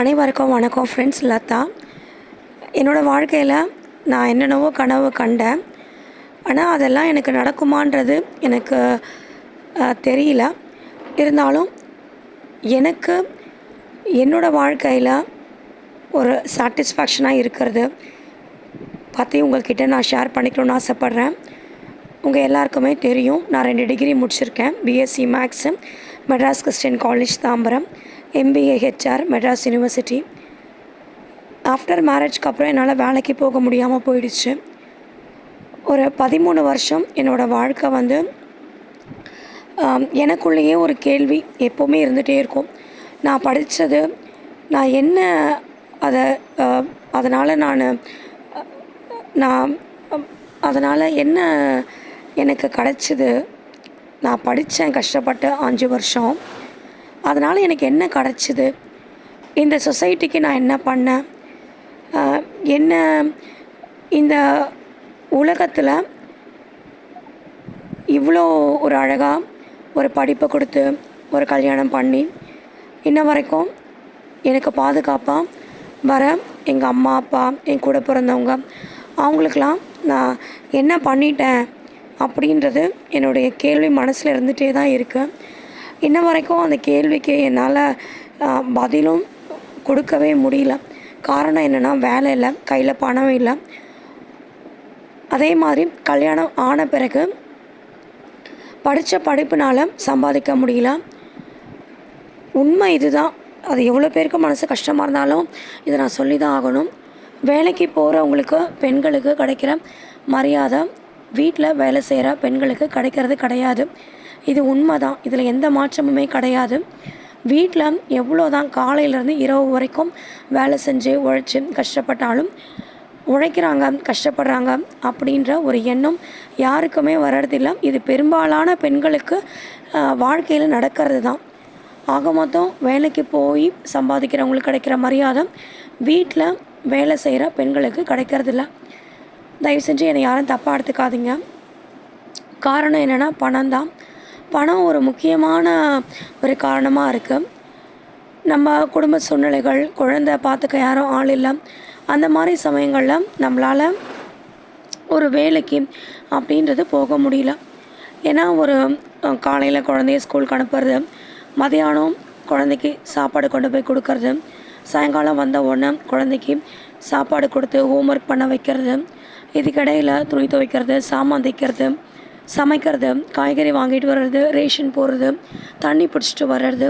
அனைவருக்கும் வணக்கம் ஃப்ரெண்ட்ஸ் லதா என்னோடய வாழ்க்கையில் நான் என்னென்னவோ கனவு கண்டேன். ஆனால் அதெல்லாம் எனக்கு நடக்குமான்றது எனக்கு தெரியல. இருந்தாலும் எனக்கு என்னோடய வாழ்க்கையில் ஒரு சாட்டிஸ்ஃபேக்ஷனாக இருக்கிறது. பற்றி உங்கள்கிட்ட நான் ஷேர் பண்ணிக்கணும்னு ஆசைப்பட்றேன். உங்கள் எல்லாருக்குமே தெரியும் நான் ரெண்டு டிகிரி முடிச்சிருக்கேன். BSc maths Madras Christian college Tambaram. MBA HR Madras university after மேரேஜ்க்கு அப்புறம் என்னால் வேலைக்கு போக முடியாமல் போயிடுச்சு. ஒரு பதிமூணு வருஷம் என்னோடய வாழ்க்கை வந்து எனக்குள்ளேயே ஒரு கேள்வி எப்போவுமே இருந்துகிட்டே இருக்கும். நான் படித்தது நான் என்ன அதை அதனால் நான் நான் அதனால் என்ன எனக்கு கிடச்சிது? நான் படித்தேன் கஷ்டப்பட்டு அஞ்சு வருஷம். அதனால் எனக்கு என்ன கிடச்சிது? இந்த சொசைட்டிக்கு நான் என்ன பண்ணேன்? என்ன இந்த உலகத்தில் இவ்வளோ ஒரு அழகாக ஒரு படிப்பை கொடுத்து ஒரு கல்யாணம் பண்ணி இன்ன வரைக்கும் எனக்கு பாதுகாப்பாக வர எங்கள் அம்மா அப்பா என் கூட பிறந்தவங்க அவங்களுக்கெல்லாம் நான் என்ன பண்ணிட்டேன் அப்படின்றது என்னுடைய கேள்வி மனசில் இருந்துகிட்டே தான் இருக்குது இன்ன வரைக்கும் அந்த கேள்விக்கு என்னால் பதிலும் கொடுக்கவே முடியல. காரணம் என்னென்னா வேலை இல்லை கையில் பணம் இல்லை. அதே மாதிரி கல்யாணம் ஆன பிறகு படித்த படிப்புனால் சம்பாதிக்க முடியல. உண்மை இதுதான். அது எவ்வளோ பேருக்கு மனசு கஷ்டமாக இருந்தாலும் இதை நான் சொல்லி தான் ஆகணும். வேலைக்கு போகிறவங்களுக்கு பெண்களுக்கு கிடைக்கிற மரியாதை வீட்டில் வேலை செய்கிற பெண்களுக்கு கிடைக்கிறது கிடையாது. இது உண்மை தான் இதில் எந்த மாற்றமுமே கிடையாது. வீட்டில் எவ்வளோ தான் காலையிலேருந்து இரவு வரைக்கும் வேலை செஞ்சு உழைச்சி கஷ்டப்பட்டாலும் உழைக்கிறாங்க கஷ்டப்படுறாங்க அப்படின்ற ஒரு எண்ணம் யாருக்குமே வர்றதில்ல. இது பெரும்பாலான பெண்களுக்கு வாழ்க்கையில் நடக்கிறது தான் ஆக மொத்தம் வேலைக்கு போய் சம்பாதிக்கிறவங்களுக்கு கிடைக்கிற மரியாதை வீட்டில் வேலை செய்கிற பெண்களுக்கு கிடைக்கிறதில்ல. தயவு செஞ்சு என்னை யாரும் தப்பாக எடுத்துக்காதீங்க. காரணம் என்னென்னா பணம் தான் பணம் ஒரு முக்கியமான ஒரு காரணமாக இருக்குது நம்ம குடும்ப சூழ்நிலைகள் குழந்தை பார்த்துக்க யாரும் ஆள் இல்லை. அந்த மாதிரி சமயங்களில் நம்மளால் ஒரு வேலைக்கு அப்படின்றது போக முடியல. ஏன்னா ஒரு காலையில் குழந்தைய ஸ்கூலுக்கு அனுப்புறது மதியானம் குழந்தைக்கு சாப்பாடு கொண்டு போய் கொடுக்கறது சாயங்காலம் வந்த உடனே குழந்தைக்கு சாப்பாடு கொடுத்து ஹோம்ஒர்க் பண்ண வைக்கிறது இதுக்கிடையில் துணி துவைக்கிறது சாமான் தைக்கிறது சமைக்கிறது காய்கறி வாங்கிட்டு வர்றது ரேஷன் போடுறது தண்ணி பிடிச்சிட்டு வர்றது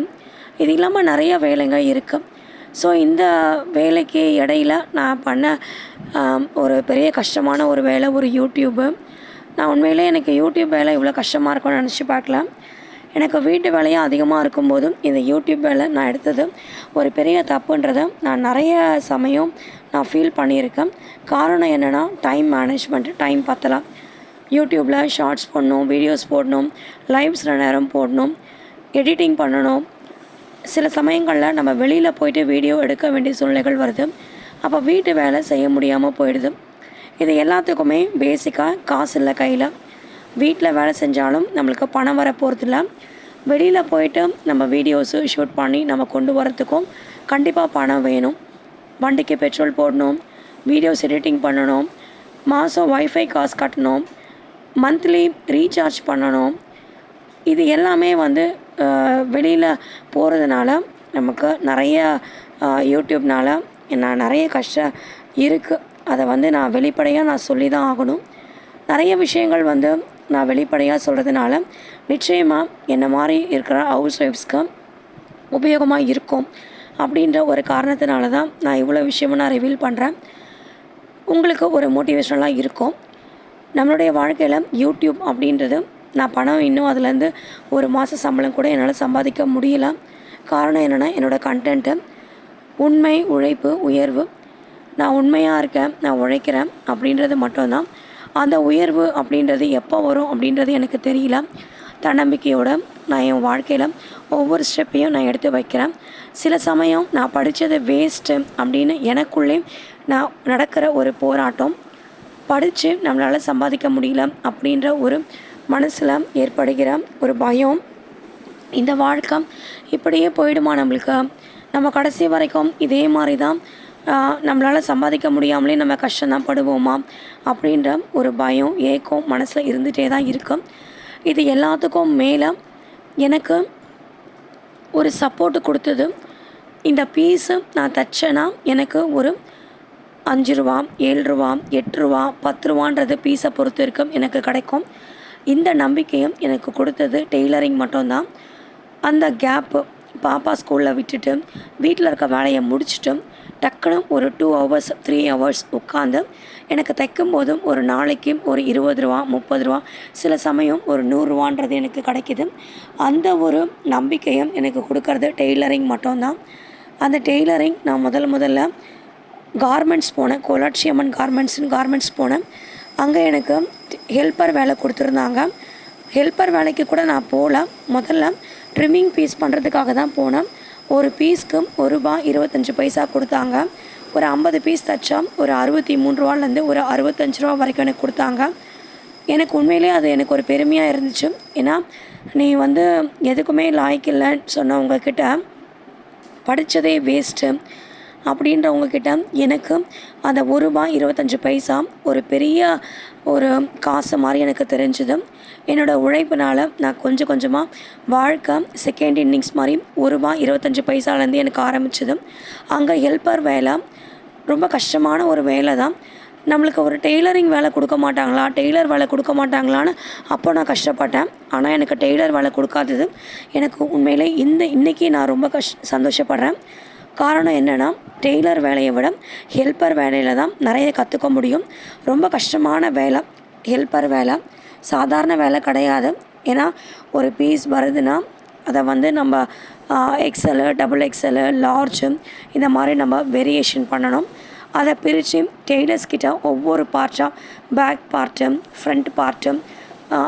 இது இல்லாமல் நிறைய வேலைங்க இருக்குது ஸோ இந்த வேலைக்கு இடையில நான் பண்ண ஒரு பெரிய கஷ்டமான ஒரு வேலை ஒரு யூடியூப்பு நான் உண்மையிலே எனக்கு யூடியூப் வேலை இவ்வளோ கஷ்டமாக இருக்கும்னு நினச்சி பார்க்கல. எனக்கு வீட்டு வேலையும் அதிகமாக இருக்கும்போதும் இந்த யூடியூப் வேலை நான் எடுத்தது ஒரு பெரிய தப்புன்றதை நான் நிறைய சமயம் நான் ஃபீல் பண்ணியிருக்கேன். காரணம் என்னென்னா டைம் மேனேஜ்மெண்ட்டு டைம் பத்தலாம் யூடியூப்பில் ஷார்ட்ஸ் போடணும் வீடியோஸ் போடணும் லைவ் சில நேரம் போடணும் எடிட்டிங் பண்ணணும். சில சமயங்களில் நம்ம வெளியில் போயிட்டு வீடியோ எடுக்க வேண்டிய சூழ்நிலைகள் வருது. அப்போ வீட்டு வேலை செய்ய முடியாமல் போயிடுது. இது எல்லாத்துக்குமே பேசிக்காக காசு இல்லை கையில். வீட்டில் வேலை செஞ்சாலும் நம்மளுக்கு பணம் வர போகிறதில்ல வெளியில் போயிட்டு நம்ம வீடியோஸு ஷூட் பண்ணி நம்ம கொண்டு வரத்துக்கும் கண்டிப்பாக பணம் வேணும். வண்டிக்கு பெட்ரோல் போடணும் வீடியோஸ் எடிட்டிங் பண்ணணும் மாதம் ஒய்ஃபை காசு கட்டணும். மந்த்லி ரீசார்ஜ் பண்ணணும். இது எல்லாமே வந்து வெளியில் போகிறதுனால நமக்கு நிறைய யூடியூப்னால் நான் நிறைய கஷ்டம் இருக்குது அதை வந்து நான் வெளிப்படையாக நான் சொல்லி தான் ஆகணும். நிறைய விஷயங்கள் வந்து நான் வெளிப்படையாக சொல்கிறதுனால நிச்சயமாக என்னை மாதிரி இருக்கிற ஹவுஸ் ஒய்ஃப்ஸ்க்கு உபயோகமாக இருக்கும் அப்படின்ற ஒரு காரணத்தினால தான் நான் இவ்வளோ விஷயமும் நான் ரிவீல் பண்ணுறேன் உங்களுக்கு ஒரு மோட்டிவேஷனலாக இருக்கும். நம்மளுடைய வாழ்க்கையில் யூடியூப் அப்படின்றது நான் பணம் இன்னும் அதுலேருந்து ஒரு மாத சம்பளம் கூட என்னால் சம்பாதிக்க முடியல. காரணம் என்னென்னா என்னோடய கண்டென்ட்டு உண்மை உழைப்பு உயர்வு. நான் உண்மையாக இருக்கேன் நான் உழைக்கிறேன் அப்படின்றது மட்டும்தான். அந்த உயர்வு அப்படின்றது எப்போ வரும் அப்படின்றது எனக்கு தெரியல. தன்னம்பிக்கையோடு நான் என் வாழ்க்கையில் ஒவ்வொரு ஸ்டெப்பையும் நான் எடுத்து வைக்கிறேன். சில சமயம் நான் படித்தது வேஸ்ட்டு அப்படின்னு எனக்குள்ளே நான் நடக்கிற ஒரு போராட்டம் படித்து நம்மளால் சம்பாதிக்க முடியல அப்படின்ற ஒரு மனசில் ஏற்படுகிற ஒரு பயம். இந்த வாழ்க்கை இப்படியே போயிடுமா நம்மளுக்கு? நம்ம கடைசி வரைக்கும் இதே மாதிரி தான் நம்மளால் சம்பாதிக்க முடியாமலே நம்ம கஷ்டம்தான் படுவோமா அப்படின்ற ஒரு பயம் ஏக்கம் மனசில் இருந்துகிட்டே தான் இருக்கும் இது எல்லாத்துக்கும் மேலே எனக்கு ஒரு சப்போர்ட்டு கொடுத்தது. இந்த பீஸு நான் தைச்சேன்னா எனக்கு ஒரு அஞ்சு ரூபா ஏழு ரூபா எட்டு ரூபா பத்து ரூபான்றது பீஸை பொறுத்து இருக்கும் எனக்கு கிடைக்கும். இந்த நம்பிக்கையும் எனக்கு கொடுத்தது டெய்லரிங் மட்டும்தான். அந்த கேப்பு பாப்பா ஸ்கூலில் விட்டுட்டு வீட்டில் இருக்க வேலையை முடிச்சுட்டு டக்குன்னு ஒரு டூ ஹவர்ஸ் த்ரீ ஹவர்ஸ் உட்காந்து எனக்கு தைக்கும் போதும் ஒரு நாளைக்கு ஒரு இருபது ரூபா முப்பது ரூபா சில சமயம் ஒரு நூறுரூவான்றது எனக்கு கிடைக்கிது. அந்த ஒரு நம்பிக்கையும் எனக்கு கொடுக்கறது டெய்லரிங் மட்டும்தான். அந்த டெய்லரிங் நான் முதல் முதல்ல கார்மெண்ட்ஸ் போனேன். கோலாட்சி அம்மன் கார்மெண்ட்ஸ்னு கார்மெண்ட்ஸ் போனேன். அங்கே எனக்கு ஹெல்ப்பர் வேலை கொடுத்துருந்தாங்க. ஹெல்ப்பர் வேலைக்கு கூட நான் போகல. முதல்ல ட்ரிம்மிங் பீஸ் பண்ணுறதுக்காக தான் போனேன். ஒரு பீஸ்க்கு ஒரு ரூபா இருபத்தஞ்சி பைசா கொடுத்தாங்க. ஒரு ஐம்பது பீஸ் தைச்சா ஒரு அறுபத்தி மூணு ரூபாலேருந்து ஒரு அறுபத்தஞ்சு ரூபா வரைக்கும் எனக்கு கொடுத்தாங்க. எனக்கு உண்மையிலே அது எனக்கு ஒரு பெருமையாக இருந்துச்சு. ஏன்னா நீ வந்து எதுக்குமே லாய்க்கு இல்லைன்னு சொன்னவங்கக்கிட்ட படித்ததே வேஸ்ட்டு அப்படின்றவங்கக்கிட்ட எனக்கு அந்த ஒரு ரூபாய் இருபத்தஞ்சி பைசா ஒரு பெரிய ஒரு காசு மாதிரி எனக்கு தெரிஞ்சுது. என்னோடய உழைப்பினால் நான் கொஞ்சம் கொஞ்சமாக வாழ்க்கை செகண்ட் இன்னிங்ஸ் மாதிரி ஒரு ரூபாய் இருபத்தஞ்சி பைசாலேருந்து எனக்கு ஆரம்பிச்சது. அங்கே ஹெல்ப்பர் வேலை ரொம்ப கஷ்டமான ஒரு வேலை தான். நம்மளுக்கு ஒரு டெய்லரிங் வேலை கொடுக்க மாட்டாங்களா? டெய்லர் வேலை கொடுக்க மாட்டாங்களான்னு அப்போ நான் கஷ்டப்பட்டேன். ஆனால் எனக்கு டெய்லர் வேலை கொடுக்காதது எனக்கு உண்மையிலே இந்த இன்றைக்கி நான் ரொம்ப கஷ் சந்தோஷப்படுறேன். காரணம் என்னென்னா டெய்லர் வேலையை விட ஹெல்ப்பர் வேலையில் தான் நிறைய கற்றுக்க முடியும். ரொம்ப கஷ்டமான வேலை ஹெல்ப்பர் வேலை. சாதாரண வேலை கிடையாது. ஏன்னா ஒரு பீஸ் வருதுன்னா அதை வந்து நம்ம எக்ஸலு டபுள் எக்ஸலு லார்ஜு இந்த மாதிரி நம்ம வேரியேஷன் பண்ணணும். அதை பிரித்து டெய்லர்ஸ் கிட்ட ஒவ்வொரு பார்ட்டாக பேக் பார்ட்டு ஃப்ரண்ட் பார்ட்டு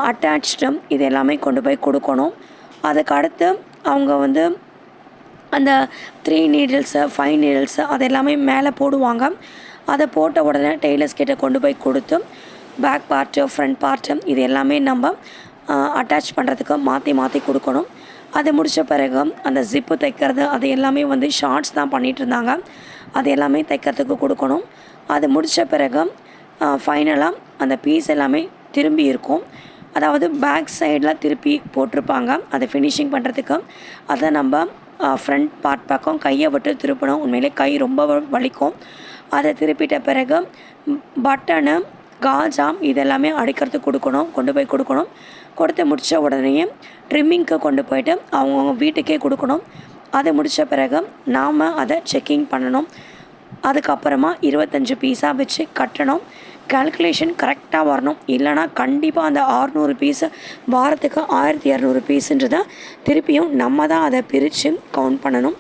அட்டாச்சும் இது எல்லாமே கொண்டு போய் கொடுக்கணும். அதுக்கு அடுத்து அவங்க வந்து அந்த த்ரீ நீடில்ஸு ஃபைவ் நீடில்ஸு அது எல்லாமே மேலே போடுவாங்க. அதை போட்ட உடனே டெய்லர்ஸ் கிட்ட கொண்டு போய் கொடுத்து பேக் பார்ட்டு ஃப்ரண்ட் பார்ட்டு இது எல்லாமே நம்ம அட்டாச் பண்ணுறதுக்கு மாற்றி மாற்றி கொடுக்கணும். அது முடித்த பிறகு அந்த ஜிப்பு தைக்கிறது அது எல்லாமே வந்து ஷார்ட்ஸ் தான் பண்ணிகிட்டு இருந்தாங்க. அது எல்லாமே தைக்கிறதுக்கு கொடுக்கணும். அது முடித்த பிறகு ஃபைனலாக அந்த பீஸ் எல்லாமே திரும்பி இருக்கும். அதாவது பேக் சைடில் திருப்பி போட்டிருப்பாங்க. அதை ஃபினிஷிங் பண்ணுறதுக்கு அதை நம்ம ஃப்ரண்ட் பார்ட் பக்கம் கையை விட்டு திருப்பணும். உண்மையிலே கை ரொம்ப வலிக்கும். அதை திருப்பிட்ட பிறகு பட்டனு காஜாம் இதெல்லாமே அடிக்கிறதுக்கு கொடுக்கணும். கொண்டு போய் கொடுக்கணும். கொடுத்து முடித்த உடனேயே ட்ரிம்மிங்க்கு கொண்டு போயிட்டு அவங்கவுங்க வீட்டுக்கே கொடுக்கணும். அதை முடித்த பிறகு நாம் அதை செக்கிங் பண்ணணும். அதுக்கப்புறமா இருபத்தஞ்சி பீஸாக வச்சு கட்டணும். கால்குலேஷன் கரெக்டாக வரணும். இல்லைனா கண்டிப்பாக அந்த ஆறுநூறு பீஸு வாரத்துக்கு ஆயிரத்தி இரநூறு பீஸுன்றதை திருப்பியும் நம்ம தான் அதை பிரித்து கவுண்ட் பண்ணணும்.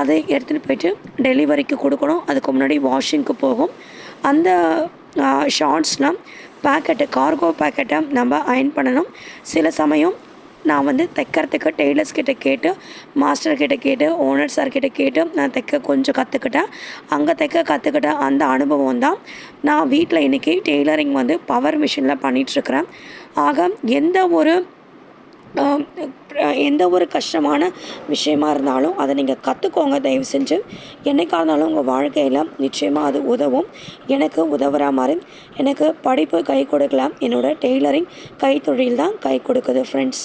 அதை எடுத்துகிட்டு போயிட்டு டெலிவரிக்கு கொடுக்கணும். அதுக்கு முன்னாடி வாஷிங்க்கு போகும். அந்த ஷார்ட்ஸ்லாம் பேக்கெட்டு கார்கோ பேக்கெட்டை நம்ம அயன் பண்ணணும். சில சமயம் நான் வந்து தைக்கிறதுக்கு டெய்லர்ஸ் கிட்ட கேட்டு மாஸ்டர்கிட்ட கேட்டு ஓனர் சார்கிட்ட கேட்டு நான் தைக்க கொஞ்சம் கற்றுக்கிட்டேன் அங்கே தைக்க கற்றுக்கிட்ட அந்த அனுபவம் தான். நான் வீட்டில் இன்றைக்கி டெய்லரிங் வந்து பவர் மிஷினில் பண்ணிகிட்ருக்குறேன் ஆக எந்த ஒரு எந்த ஒரு கஷ்டமான விஷயமா இருந்தாலும் அதை நீங்கள் கற்றுக்கோங்க தயவு செஞ்சு. என்றைக்காக இருந்தாலும் உங்கள் வாழ்க்கையில் நிச்சயமாக அது உதவும். எனக்கு உதவுற மாதிரி. எனக்கு படிப்பு கை கொடுக்கலாம் என்னோடய டெய்லரிங் கைத்தொழில் தான் கை கொடுக்குது ஃப்ரெண்ட்ஸ்